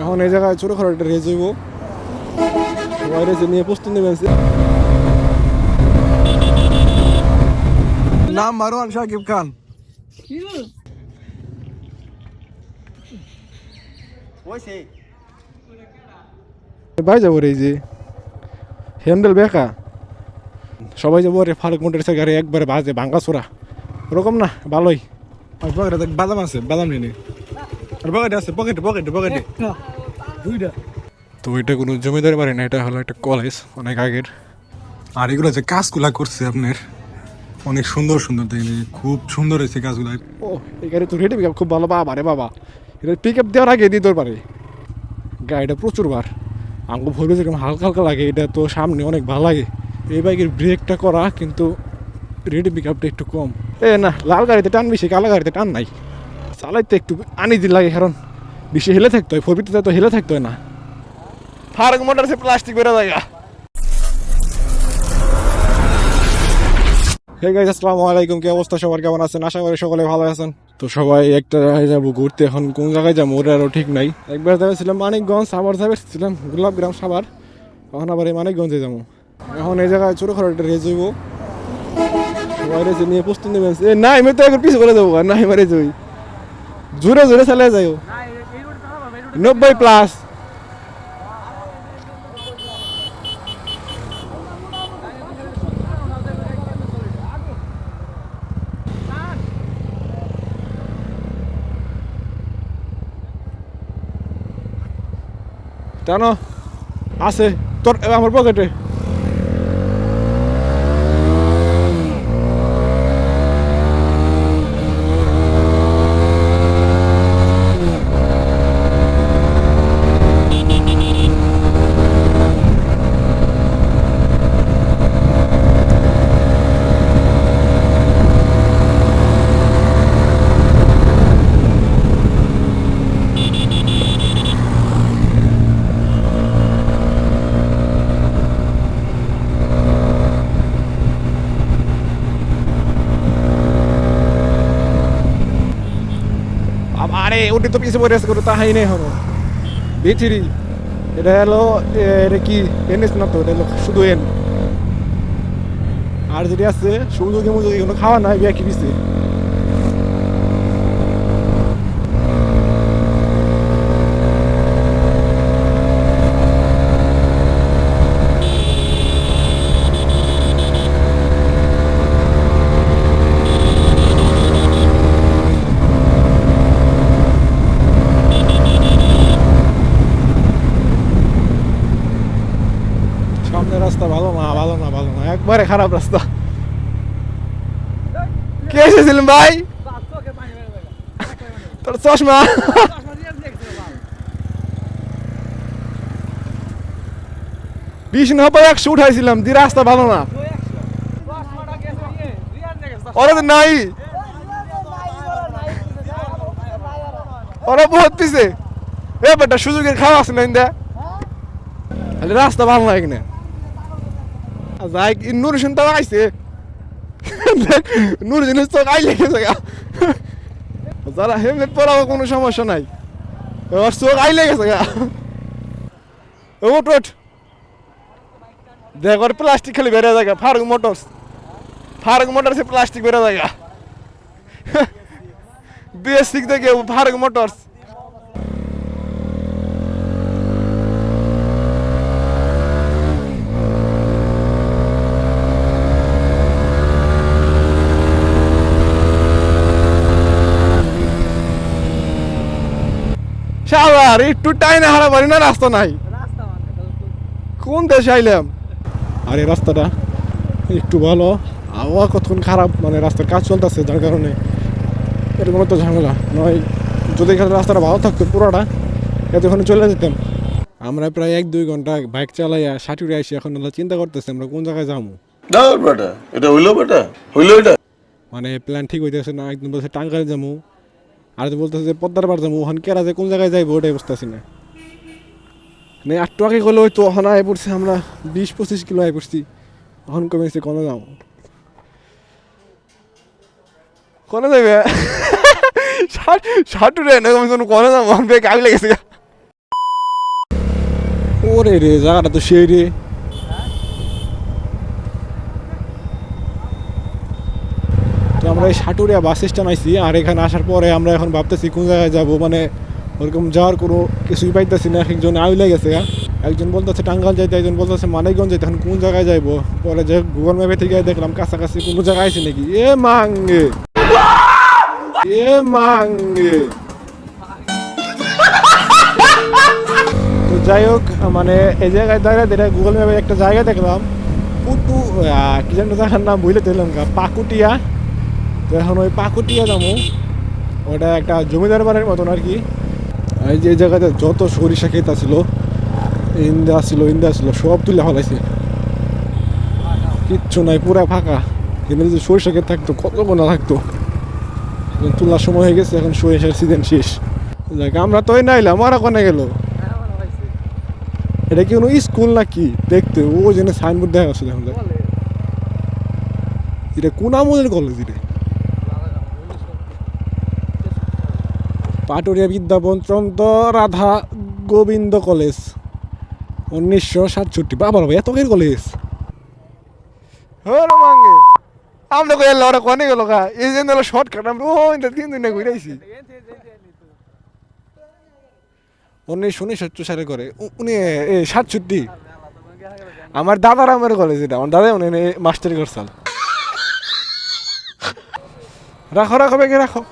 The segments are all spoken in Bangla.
এখন এই জায়গায় ছোটোখাটো একটা রেস হইব। সবাই রেসে নিয়ে প্রস্তুত নেবেন নাম মারওয়ান শাকিব খান। ভাই যাব রে এই যে। হ্যান্ডেল বেকা। সবাই যাব রে ফারুক মোটরসাইকেল গাড়ি একবারে বাজে ভাঙ্গা চোরা ওরকম না ভালোই। বাদাম আছে বাদাম নিয়ে পকেটে আছে পকেটে পকেটে পকেটে দুইটা। তো এটা কোনো জমিদারি বাড়ি না এটা হলো একটা কলেজ অনেক আগের। আর এগুলো যে কাজগুলা করছে আপনার অনেক সুন্দর সুন্দর দেখলে খুব সুন্দর হয়েছে কাজগুলা। ও এই গাড়ি তো রেডি পিক খুব ভালো বাবা রে বাবা। এটা পিক আপ দেওয়ার আগে দিয়ে তোর পারে গাড়িটা প্রচুর বার। আঙ্গু ভরবে যেরকম হালকা হালকা লাগে এটা তো সামনে অনেক ভালো লাগে। এই বাইকের ব্রেকটা করা কিন্তু রেডি পিক আপটা একটু কম। এ না লাল গাড়িতে টান বেশি কালো গাড়িতে টান নাই। চালাইতে একটু আনিজি লাগে কারণ বেশি হেলে থাকতে হয় ফোরবিতে তো হেলে থাকতে হয় না। ফারুক মোটর সে প্লাস্টিক বেরো জায়গা। হে গাইস আসসালামু আলাইকুম কি অবস্থা সবার? কেমন আছেন? আশা করি সকলে ভালো আছেন। তো সবাই একটা জায়গায় যাব ঘুরতে। এখন কোন জায়গায় যাব ওর আরও ঠিক নাই। একবার যাবেছিলাম মানিকগঞ্জ সাবার যাবেছিলাম গোলাপগ্রাম সাবার এখন আবার এই মানিকগঞ্জে যাব। এখন এই জায়গায় ছোটোখাটো একটা রেস হইব। সবাই রেসে নিয়ে প্রস্তুত নেবেন। এ না আমি তো একবার পিছু করে আর না মারে যাই জোরে জোরে চালিয়ে যাইও নব্বই প্লাস টানো। আছে। তোর আমার পকেটে আব- আরে ওটি তো পিছিয়ে পড়ে আছে কোনো তাহাই নেই হলো ভিথিরি এটা হলো এটা কি এনএস না তো এটা হলো শুধু এন আর যেটি আছে সুযোগে মুযোগে কোনো খাওয়া নাই বিয়া কি পিছে সামনে রাস্তা ভালো না ভালো না ভালো না একবারে খারাপ রাস্তা। কে এসেছিলেন ভাই? তোর চশমা। বিশ নব্বই একশো উঠাইছিলাম, দি রাস্তা ভালো না। ওরা নাই। ওরা বহুত পিছে। এ বেটা সুযোগের খাওয়া আছে না রাস্তা ভালো না যাই নুর শুনতে আইছে নুর জিনিস তো আই লেগেছে যারা হেলমেট পরাবো কোনো সমস্যা নাই ওর চোখ আই লেগেছে গা ওট ওট দেখ ওর প্লাস্টিক খালি বেড়ে যায় Faruk motors Faruk motors plastic বেড়ে যায় বেসিক দেখে ফারুক মোটরস শালার একটু টাইনে হারা পারি না রাস্তা নাই। কোন দেশে আইলাম? আর এই রাস্তাটা একটু ভালো। আবহাওয়া কতক্ষণ খারাপ মানে রাস্তার কাজ চলতেছে যার কারণে এরকম তো ঝামেলা। নয় যদি এখানে রাস্তাটা ভালো থাকতো পুরোটা এতক্ষণে চলে যেতাম। আমরা প্রায় এক দুই ঘণ্টা বাইক চালাইয়া সাটুরে আসি এখন চিন্তা করতেছি আমরা কোন জায়গায় যাব? এটা হইল বেটা হইল এটা। মানে প্ল্যান ঠিক হইতেছে না একদম বলছে টাঙ্গাইল যাব। আর তো বলতেছে যে পদ্মার বার যাব, ওখান কেরা যে কোন জায়গায় যাইবো, ওটাই বুঝতেছি না। মানে আট টাকা করলে ওই তো ওখানে আয় পড়ছে, আমরা বিশ পঁচিশ কিলো আয় পড়ছি। ওখান কমেছে কোনে যাব? কোনে যাবে ষাট ষাট রে না কোনে যাব বেগ আগে লেগেছে। করে রে, জায়গাটা তো সেই রে। আমরা এই সাটুরিয়া বাস স্ট্যান্ড আইছি, আর এখানে আসার পরে আমরা এখন ভাবতেছি কোন জায়গায় যাব মানে ওরকম যাওয়ার কোনো কিছুই পাইতেছি না। একজন আইলে গেছে, একজন বলতেছে টাঙ্গাল যাইতে, একজন বলতেছে মানিকগঞ্জ যাইতে, এখন কোন জায়গায় যাইবো? পরে যে গুগল ম্যাপে থেকে দেখলাম কাছাকাছি কোনো জায়গায় আছে নাকি। এ মাঙ্গে! এ মাঙ্গে! তো যাই হোক মানে এই জায়গায় দাঁড়িয়ে দাঁড়িয়ে গুগল ম্যাপে একটা জায়গা দেখলাম, পুটু কি যেন জায়গার নাম বুঝলে দিলাম পাকুটিয়া। তো এখন ওই পাকুটিয়া যাব। ওটা একটা জমিদার বাড়ির মতন আর কি। এই যে জায়গাতে যত সরিষা ক্ষেত ছিল ইন্দা ছিল ইন্দা ছিল সব তুলে ফেলাইছে। কিচ্ছু নাই পুরা ফাঁকা। কিন্তু যদি সরিষা ক্ষেত থাকতো কত গোনা থাকতো। তোলার সময় হয়ে গেছে এখন সরিষার সিজন শেষ। যাক আমরা তো নাইলাম ওরা কোনে গেল? এটা কি কোনো স্কুল নাকি? দেখতে ও যেন সাইনবোর্ড দেখা যাচ্ছে দেখুন দেখ। এটা কোন আমলের কলেজ এটা। পাটুরিয়া বিদ্যাপঞ্চন্ত রাধা গোবিন্দ কলেজ উনিশশো সাতষট্টি। বাবা বাবা এত কলেজ? হলো মাঙ্গে। আমরা কই এলো ওরা কোনে গেল কা এই যে হলো শর্টকাট আমরা ও ইন্দা তিন দিনে ঘুরাইছি উনিশশো উনিশশো সালে করে উ- উনি এ সাতষট্টি। আমার দাদার আমার কলেজ এটা আমার দাদা উনি মাস্টারি করছাল রাখো রাখো বেগে রাখো।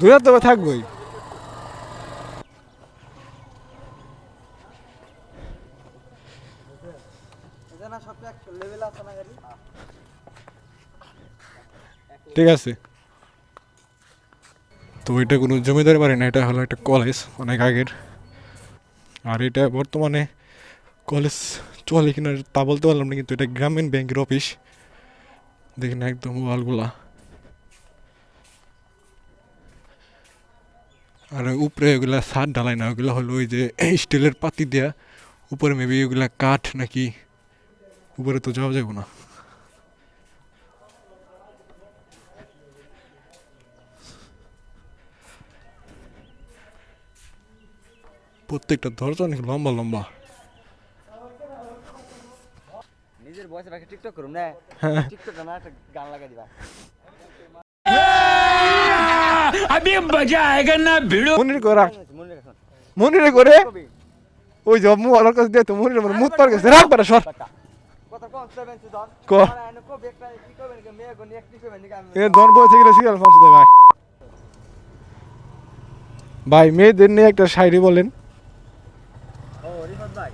হাত তবে থাকবোই। ঠিক আছে। তো এটা কোনো জমিদার বাড়ি না, এটা হলো একটা কলেজ অনেক আগের। আর এটা বর্তমানে কলেজ চলে কিনা, তা বলতে পারলাম না, কিন্তু এটা গ্রামীণ ব্যাংকের অফিস দেখি না একদম ওয়ালগুলা। আর উপরে ওগুলা ছাদ ঢালাই না ওগুলো হলো ওই যে স্টিলের পাতি দেয়া উপরে মেবি ওগুলা কাঠ নাকি উপরে তো যাওয়া যাবে না। প্রত্যেকটা দরজা অনেক লম্বা লম্বা। নিজের বয়সে টিকটক করুন না? টিকটক না একটা গান লাগাই দিবা। अभी मजा आएगा ना भिड़ो মনির করা মনে রাখুন মনিরে করে কবি ওই যে মু আলার কাছে দিয়ে তো মনিরে মানে মুত পার গেছে রাখ পারে সর বাটা কথা কোন সেভেন টু দন ক। আর এনে কবি একটা কি করবেন কি মেয়ে কোন একটি করবেন কি আমি এ দন বসে গেলে সিরিয়াল ফান্স দেয় ভাই ভাই মেয়েদের নিয়ে একটা শায়রি বলেন ও রিফাত ভাই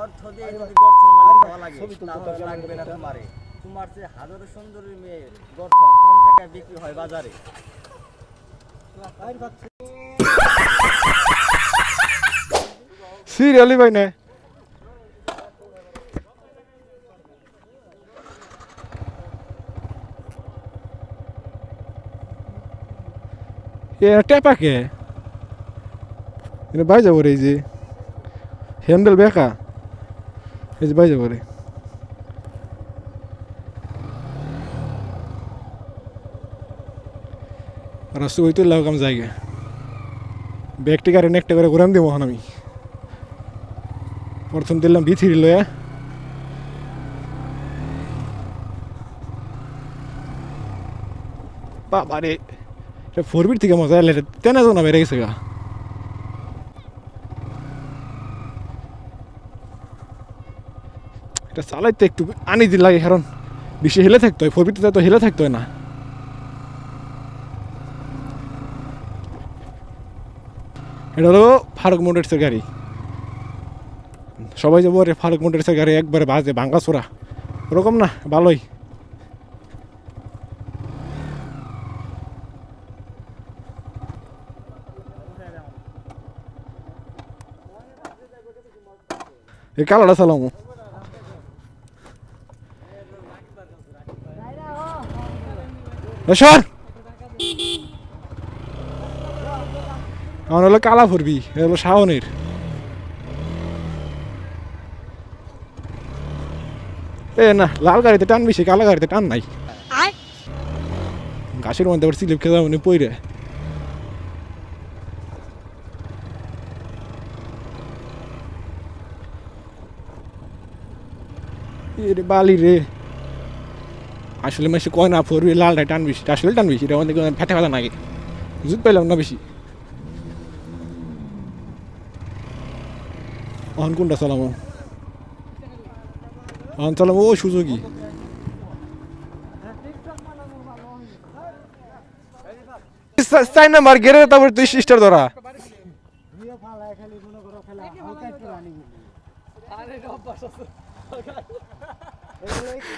অর্থ দিয়ে যদি গর্থর মালিক হওয়া লাগে তাহলে লাগবে না তোমারে তোমার চেয়ে হাজারো সুন্দরী মেয়ে গর্থ কম টাকায় বিক্রি হয় বাজারে সিরিয়ালি ভাই না। এ টেপা কে? বাই যাব রে এই যে। হ্যান্ডেল বেকা। এই যে বাই যাব রে। রাস্তা ওই তো লাগাম জায়গা ব্যাগটি গাড়ি একটা করে ঘুরান দিব আমি। প্রথম দিলাম বি থ্রি লয়া বাবারে ফোর বিট থেকে মজা এলে তেনা তো না বেড়ে গেছে গা। এটা চালাইতে একটু আনি দিন লাগে, কারণ বেশি হেলে থাকতে হয়, ফোর বিটতে তো হেলে থাকতে হয় না। এটা হলো ফারুক মোটরসের গাড়ি। সবাই যাব রে ফারুক মোটরসের গাড়ি একবারে বাজে, ভাঙ্গা চোরা। ওরকম না, ভালোই। এই কালাটা চালামু সর! আমার হলো কালা ফুরবি হলো শাওনের। এ না লাল গাড়িতে টান বেশি কালা গাড়িতে টান নাই। গাছের মধ্যে আবার স্লিপ খেলা মনে পড়ে রে বালি রে। আসলে মাসে কয় না ফোর লাল টান বেশি আসলে টান বেশি এটা আমাদের ফেটে ফেলা নাগে জুত পাইলাম না বেশি। অহন কোনটা চালামো অহন চালামো ও সুযোগী চাই নাম্বার গেরে তারপর তুই স্টার ধরা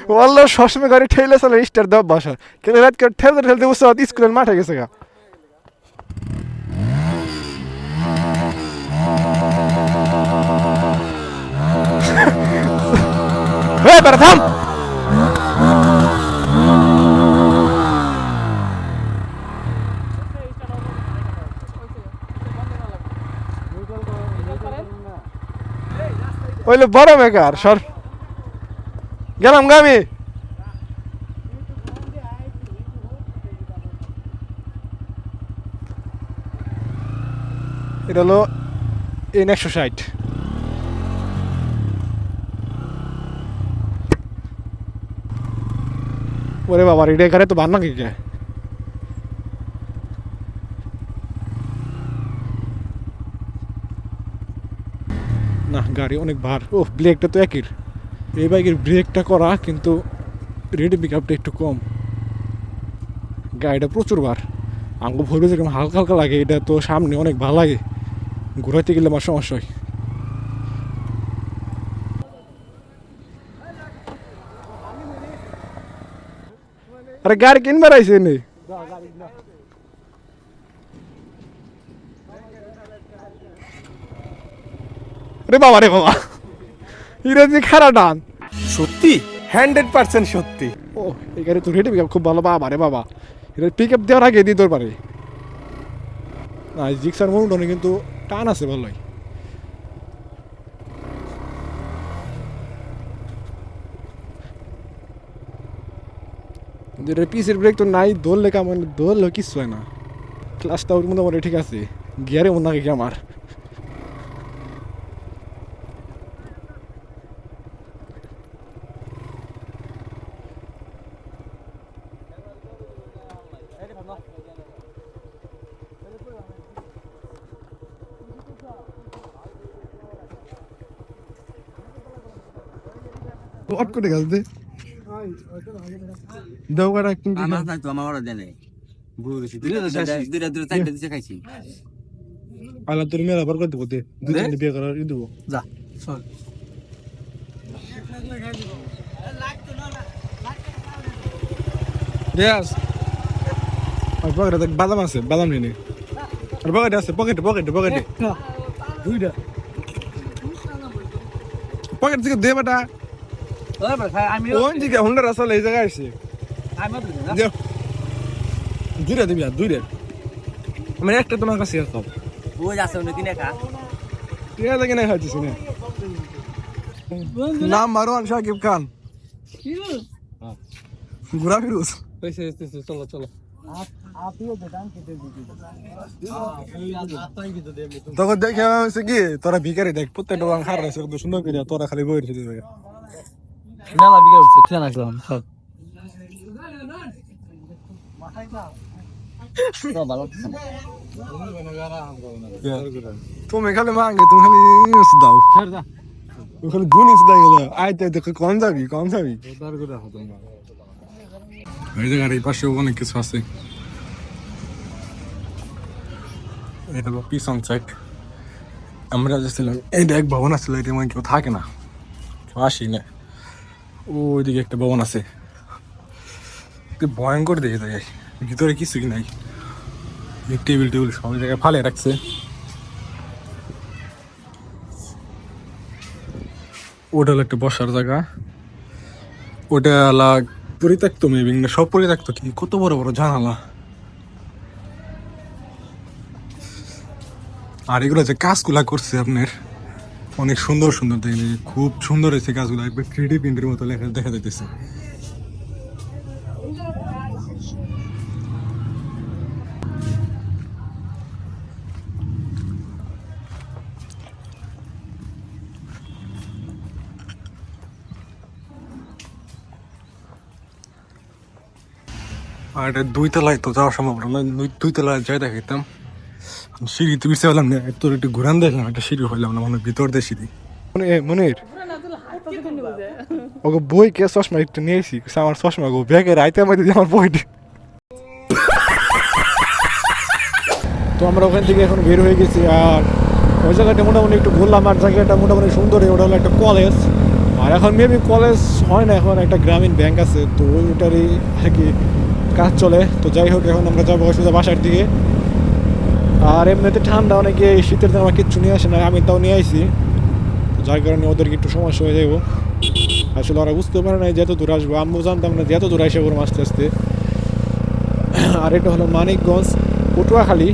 ওয়াল্লা সবসময় গাড়ি ঠেলে চলে স্টার দেওয়া বাসা কিন্তু রাত করে ঠেলতে ঠেলতে বুঝতে স্কুলের মাঠে গেছে গা বেড়া থাম। ওইলে বড় মেকার সর। গেলাম গামি এটা হলো এন একশো ষাট। ওরে বাবা, রেডে করে তো বান্না কি কে? না, গাড়ি অনেক ভার। ও ব্রেকটা তো একই। এই বাইকের ব্রেকটা করা, কিন্তু রেডি পিক আপটা একটু কম। গাড়িটা প্রচুর বার আঙ্গু ভরবে যেরকম হালকা হালকা লাগে, এটা তো সামনে অনেক ভালো লাগে। ঘুরাইতে গেলে আমার সমস্যা হয়। আরে গাড়ি কিনবার আইসে নেই রে বাবা রে বাবা। ইংরেজি খারাপ ডান। সত্যি? হান্ড্রেড পার্সেন্ট সত্যি। ও এই গাড়ি তো পিক খুব ভালো বাবা রে বাবা। এটা পিক আপ দেওয়ার আগে দিয়ে তোর পারে। না জিক্সার মনুটনে কিন্তু টান আছে ভালোই। পিসের ব্রেক তো নাই ধরলে কামান ধরলেও কিচ্ছু হয় না। ক্লাসটা ওর মোটামুটি ঠিক আছে গিয়ারে মনে লাগে কি আমার অট করে গেল দে কাটা কিন্তু আমার নাই। তো আমার খাইছি। আলা তোর মেলা করে দে। দুই তিনটে বিয়ে করার ই দেবো। যা চল। Yes. আর পকেটে দেখ বাদাম আছে বাদাম নিয়ে আর পকেটে আছে পকেটে পকেটে পকেটে। দুইটা। পকেট থেকে দে বেটা। আমি কোন দিকে হুন্ডার আসলে এই জায়গায় আছে দেও দুইটা দিবি আর দুইটা। আমি একটা তোমার কাছে রাখো বুঝ আছে উনি কিনে খা ঠিক আছে কিনা খাইছিস না। নাম মারওয়ান শাকিব খান। ঘুরা ফিরুস চলো চলো। তখন দেখে আমি হচ্ছে কি তোরা ভিকারি দেখ প্রত্যেকটা রং হার আছে কত সুন্দর করে তোরা খালি বই রেখে দিবে মেলা বিঘা উঠছে খেয়ে রাখলাম সব তো ভালো লাগছে না। তুমি খালি মাঙ্গে, তুমি খালি দাও। খালি ধুনি দাও গেল আইতে কোন যাবি কোন যাবি। পাশে অনেক কিছু আছে। এটা হলো পিছন সাইড আমরা যাচ্ছিলাম, এই এক ভবন আসছিল এটা মানে কেউ থাকে না। কেউ আসি না। ওইদিকে একটা ভবন আছে। ভয়ঙ্কর দেখে যায় ভিতরে কিছুই নাই। টেবিল টেবিল সব জায়গায় ফালে রাখছে। ওটা হলো একটা বসার জায়গা। ওটা হলো পরিত্যক্ত মেবি না, সব পরিত্যক্ত কি? কত বড় বড় জানালা। আর এগুলো যে কাজগুলা করছে আপনার, অনেক সুন্দর সুন্দর দেখে খুব সুন্দর হয়েছে কাজগুলো, একবার থ্রি ডি প্রিন্টের মতো লেখা দেখা যাইতেছে। আর দুই তলায় তো যাওয়া সম্ভব না। দুই- দুই তলায় যাই দেখাইতাম সিঁড়ি তো উঠতে পারলাম না তোর একটু ঘুরান দেখলাম, একটা সিঁড়ি হইলাম না, মনে ভিতর দিয়ে সিঁড়ি। মনির? ওকে বই কে চশমা একটু নিয়েছি আমার চশমা গো ব্যাগে রাইতে আমাদের আমার বইটি। তো আমরা ওখান থেকে এখন বের হয়ে গেছি, আর ওই জায়গাটা মোটামুটি একটু ঘুরলাম, আর জায়গাটা মোটামুটি সুন্দর, ওটা হলো একটা কলেজ আর এখন মেবি কলেজ হয় না, এখন একটা গ্রামীণ ব্যাংক আছে, তো ওইটারই আর কি চলে। তো যাই হোক, এখন আমরা যাব সোজা বাসার দিকে। আর এমনিতে ঠান্ডা অনেকে এই শীতের দিন আমার কিচ্ছু নিয়ে আসে না, আমি তাও নিয়ে আইছি। যার কারণে ওদেরকে একটু সমস্যা হয়ে যাব আসলে ওরা বুঝতে পারে না যে এত দূর আসব। আমিও জানতাম না যে দূর আসে ওরম আস্তে আস্তে। আর এটা হলো মানিকগঞ্জ, পটুয়াখালী।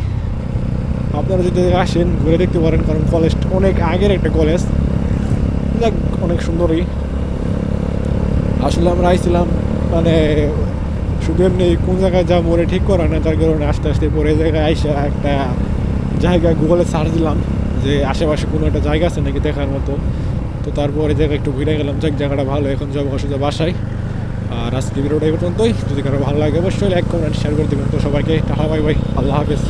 আপনারা যদি আসেন, ঘুরে দেখতে পারেন, কারণ কলেজটা অনেক আগের একটা কলেজ অনেক সুন্দরই। আসলে আমরা আইছিলাম মানে শুধু এমনি কোন জায়গায় যা মনে ঠিক করা না, তার কারণে আস্তে আস্তে পরে জায়গায় আইসা একটা জায়গা গুগলে সার্চ দিলাম, যে আশেপাশে কোনো একটা জায়গা আছে নাকি দেখার মতো। তো তারপরে জায়গা একটু ঘুরে গেলাম, যাক জায়গাটা ভালো, এখন যাব অসুবিধা বাসায়। আর আজকে ভিডিওটা এই পর্যন্তই, যদি কারও ভালো লাগে অবশ্যই এক কমেন্ট শেয়ার করে দেবেন। তো সবাইকে টাকা বাই বাই আল্লাহ হাফেজ।